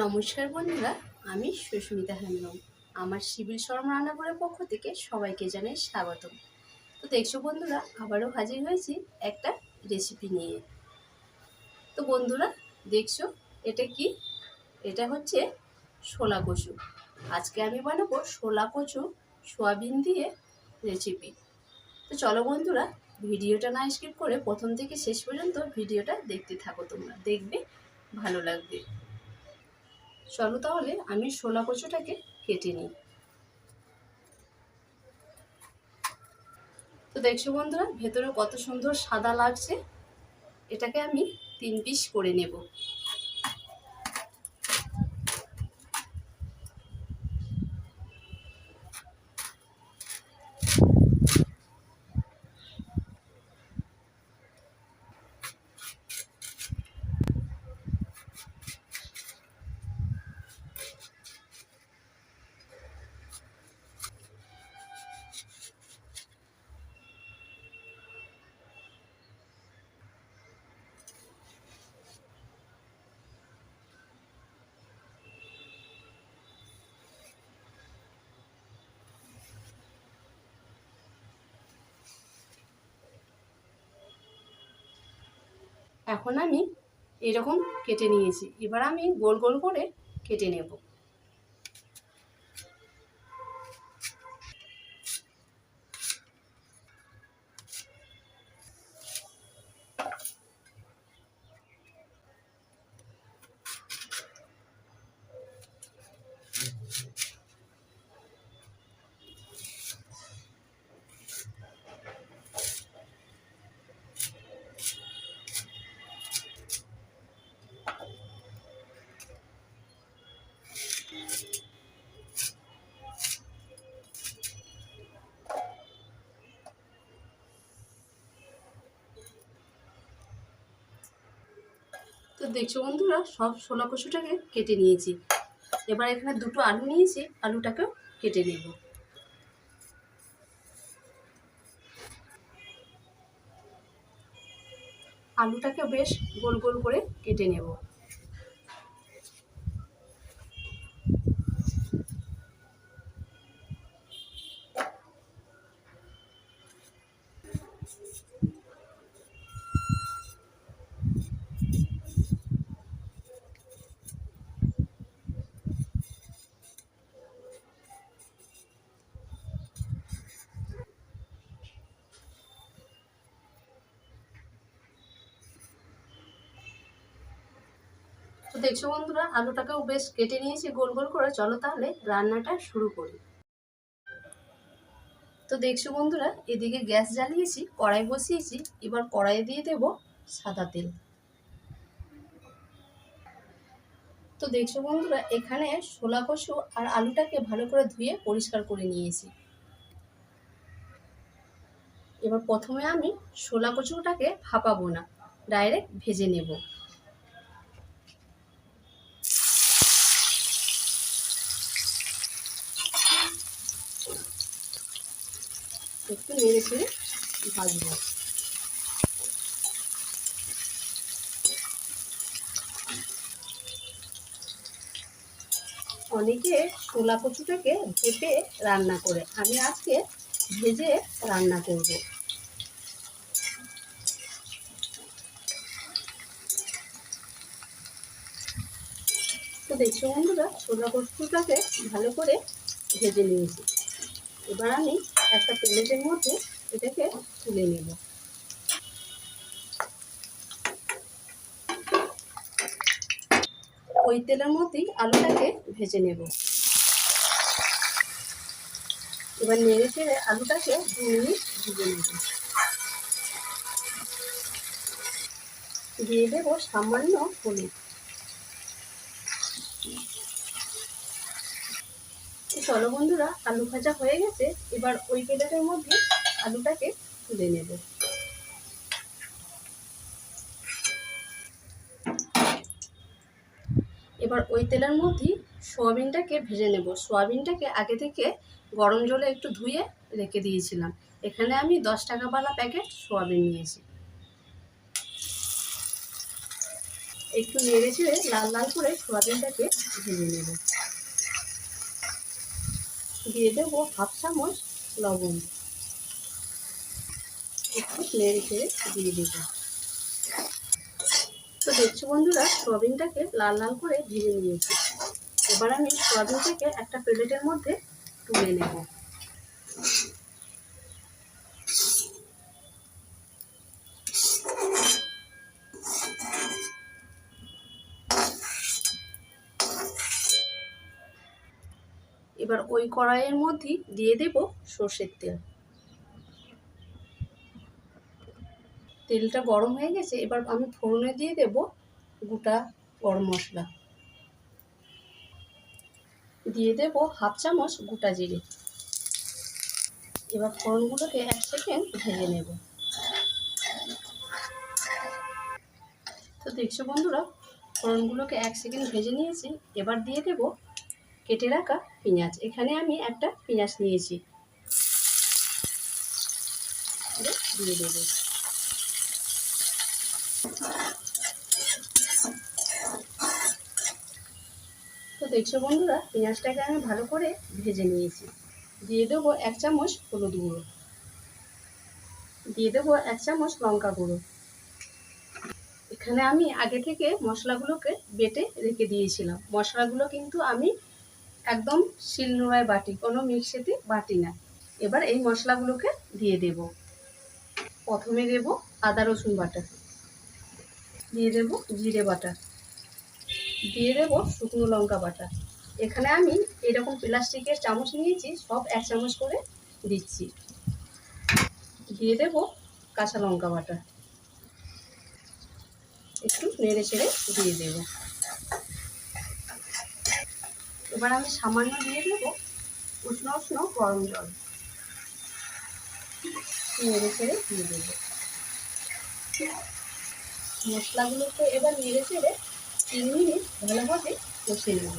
নমস্কার বন্ধুরা, আমি সুস্মিতা হেমব্রম। আমার সিভিল শর্মা রান্নাঘরের পক্ষ থেকে সবাইকে জানাই স্বাগতম। তো দেখছ বন্ধুরা, আবারও হাজির হয়েছি একটা রেসিপি নিয়ে। তো বন্ধুরা, দেখছ এটা কি? এটা হচ্ছে শোলা কচু। আজকে আমি বানাবো শোলা কচু সোয়াবিন দিয়ে রেসিপি তো চলো বন্ধুরা, ভিডিওটা না স্কিপ করে প্রথম থেকে শেষ পর্যন্ত ভিডিওটা দেখতে থাকো তোমরা। দেখবে, ভালো লাগবে। চলো তাহলে আমি শোলা কচুটাকে কেটে নিই। তো দেখছ বন্ধুরা, ভেতরে কত সুন্দর সাদা লাগছে। এটাকে আমি তিন পিস করে নেব। এখন আমি এরকম কেটে নিয়েছি। এবার আমি গোল গোল করে কেটে নেব। দেখছ বন্ধুরা, সব ছোলা কষুটাকে কেটে নিয়েছি। এবার এখানে দুটো আলু নিয়েছি, আলুটাকেও কেটে নেব। আলুটাকে বেশ গোল গোল করে কেটে নেব। দেখছ বন্ধুরা, আলুটাকেও বেশ কেটে নিয়েছি, গোল গোল করে। চলো তাহলে রান্নাটা শুরু করি। তো দেখছ বন্ধুরা, এদিকে গ্যাস জ্বালিয়েছি, কড়াই বসিয়েছি, এবার কড়াইয়ে দিয়ে দেব সাদা তেল। তো দেখছ বন্ধুরা, এখানে শোলা কষু আর আলুটাকে ভালো করে ধুয়ে পরিষ্কার করে নিয়েছি। এবার প্রথমে আমি শোলা কচুটাকে ভাপাবো না, ডাইরেক্ট ভেজে নেব। একটু নেড়ে ছেড়ে ভাজবো। অনেকে ছোলা কচুটাকে ভেপে রান্না করে। আমি আজকে ভেজে রান্না করব। তো দেখছ বন্ধুরা, ছোলা কচুটাকে ভালো করে ভেজে নিয়েছি। এবার আমি একটা প্লেটের মধ্যে এটাকে তুলে নেব। ওই তেলের মধ্যেই আলুটাকে ভেজে নেব। এবার নেড়ে চেড়ে আলুটাকে দু মিনিট ভেজে নেব। দিয়ে দেবো সামান্য হলুদ। চলো বন্ধুরা, আলু ভাজা হয়ে গেছে, এবার ওই প্লেটের মধ্যে আলুটাকে তুলে নেব। এবার ওই তেলের মধ্যেই সোয়াবিনটাকে ভেজে নেব। সোয়াবিনটাকে আগে থেকে গরম জলে একটু ধুয়ে রেখে দিয়েছিলাম। এখানে আমি দশ টাকাওয়ালা প্যাকেট সোয়াবিন নিয়েছি। একটু নেড়ে ছেড়ে লাল লাল করে সোয়াবিনটাকে ভেজে নেব। দিয়ে দেবো হাফ চামচ লবণ। একটু নেড়ে ছেড়ে দিয়ে দেবো। তো দেখছ বন্ধুরা, সোয়াবিনটাকে লাল লাল করে ভেজে নিয়েছি। এবার আমি সোয়াবিনটাকে একটা প্লেটের মধ্যে তুলে নেব। এবার ওই কড়াইয়ের মধ্যে দিয়ে দেব সর্ষের তেল। তেলটা গরম হয়ে গেছে, এবার আমি ফোড়নে দিয়ে দেব গোটা গরম মশলা। দিয়ে দেব হাফ চামচ গোটা জিরে। এবার ফোড়নগুলোকে এক সেকেন্ড ভেজে নেব। তো দেখছ বন্ধুরা, ফোড়নগুলোকে এক সেকেন্ড ভেজে নিয়েছি, এবার দিয়ে দেব কেটে রাখা পেঁয়াজ এখানে আমি একটা পেঁয়াজ নিয়েছি। দিয়ে দেবো। তো দেখছ বন্ধুরা পেঁয়াজটাকে আমি ভালো করে ভেজে নিয়েছি। দিয়ে দেবো এক চামচ হলুদ গুঁড়ো। দিয়ে দেবো এক চামচ লঙ্কা গুঁড়ো। এখানে আমি আগে থেকে মশলাগুলোকে বেটে রেখে দিয়েছিলাম। মশলাগুলো কিন্তু আমি একদম শিলনোড়ায় বাটি, কোনো মিক্সিতে বাটি না। এবার এই মশলাগুলোকে দিয়ে দেব। প্রথমে দেব আদা, রসুন বাটা। দিয়ে দেব জিরে বাটা। দিয়ে দেবো শুকনো লঙ্কা বাটা। এখানে আমি এরকম প্লাস্টিকের চামচ নিয়েছি, সব এক চামচ করে দিচ্ছি। দিয়ে দেবো কাঁচা লঙ্কা বাটা। একটু নেড়ে ছেড়ে দিয়ে দেব। এবার আমি সামান্য দিয়ে দেবো উষ্ণ উষ্ণ গরম জল। নেড়ে ছেড়ে দিয়ে দেব। মশলাগুলোকে এবার নেড়ে ছেড়ে তিন মিনিট ভালোভাবে কষে নেব।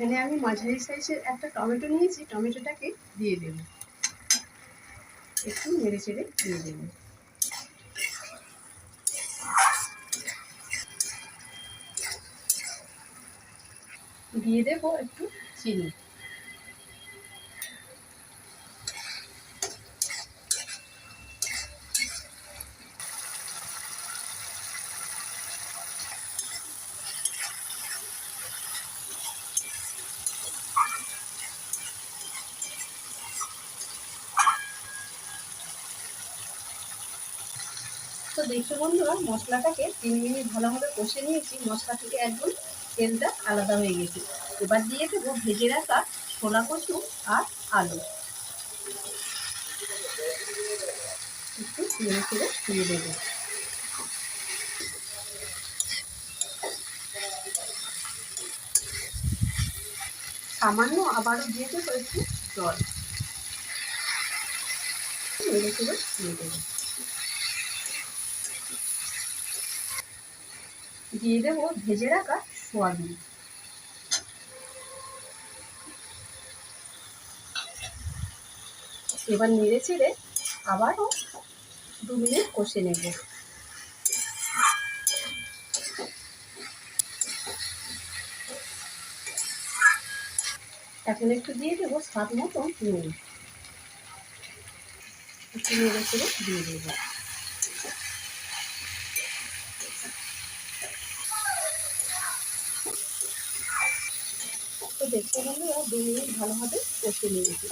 এখানে আমি মাঝারি সাইজের একটা টমেটো নিয়েছি, টমেটোটাকে দিয়ে দেব। একটু নেড়ে চেড়ে দিয়ে দেব। দিয়ে দেবো একটু চিনি। তো দেখছ বন্ধুরা, মশলাটাকে তিন মিনিট ভালোভাবে কষে নিয়েছি। মশলা থেকে একদম তেলটা আলাদা হয়ে গেছে। এবার দিয়ে দেবো ভেজে রাখা ছোলা কচু আর আলু। একটু নেড়ে চেড়ে দিয়ে দেবো। সামান্য আবারও দিয়ে দেবো একটু জল। চেড়ে দিয়ে দেবো। দিয়ে দেবো, ভেজে রাখা সোয়াবিন। এবার নেড়ে চেড়ে আবারও দু মিনিট কষে নেব। এখন একটু দিয়ে দেবো স্বাদ মতো নুন। একটু নেড়ে চেড়ে দিয়ে দেবো। দেখতে বন্ধুরা দু মিনিট ভালোভাবে কষে নিয়েছি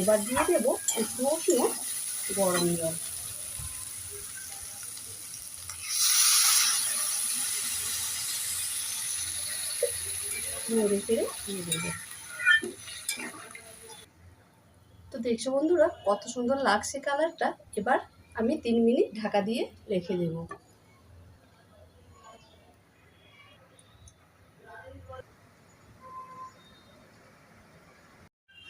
এবার দিয়ে দেবো একটু উষ্ণ গরম জল। দিয়ে দেবো। তো দেখছ বন্ধুরা, কত সুন্দর লাগছে কালারটা। এবার আমি তিন মিনিট ঢাকা দিয়ে রেখে দেবো।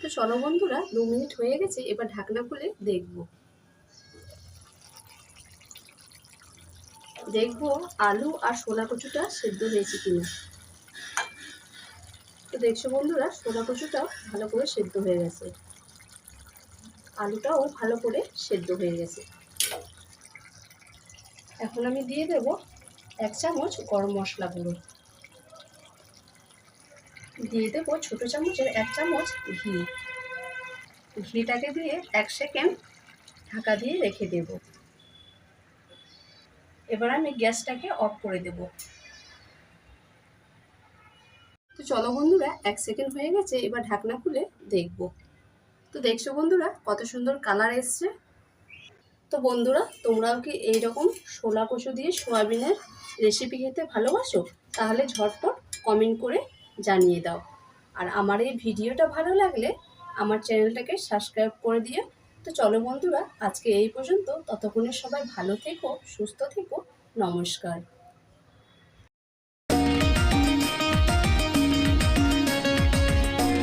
তো চলো বন্ধুরা, দু মিনিট হয়ে গেছে, এবার ঢাকনা খুলে দেখব। দেখব আলু আর ছোলা কচুটা সেদ্ধ হয়েছে কিনা। তো দেখছ বন্ধুরা, ছোলা কচুটাও ভালো করে সেদ্ধ হয়ে গেছে। আলুটাও ভালো করে সেদ্ধ হয়ে গেছে। এখন আমি দিয়ে দেব এক চামচ গরম মশলা গুঁড়ো দিয়ে দেবো ছোটো চামচের এক চামচ ঘি। ঘিটাকে দিয়ে এক সেকেন্ড ঢাকা দিয়ে রেখে দেব। এবার আমি গ্যাসটাকে অফ করে দেব। তো চলো বন্ধুরা, এক সেকেন্ড হয়ে গেছে, এবার ঢাকনা খুলে দেখব। তো দেখছ বন্ধুরা, কত সুন্দর কালার এসছে। তো বন্ধুরা, তোমরাও কি এইরকম ছোলা কচু দিয়ে সোয়াবিনের রেসিপি খেতে ভালোবাসো? তাহলে ঝটপট কমেন্ট করে জানিয়ে দাও। আর আমার এই ভিডিওটা ভালো লাগলে আমার চ্যানেলটাকে সাবস্ক্রাইব করে দিও। তো চলো বন্ধুরা, আজকে এই পর্যন্ত। ততক্ষণে সবাই ভালো থেকো, সুস্থ থেকো। নমস্কার।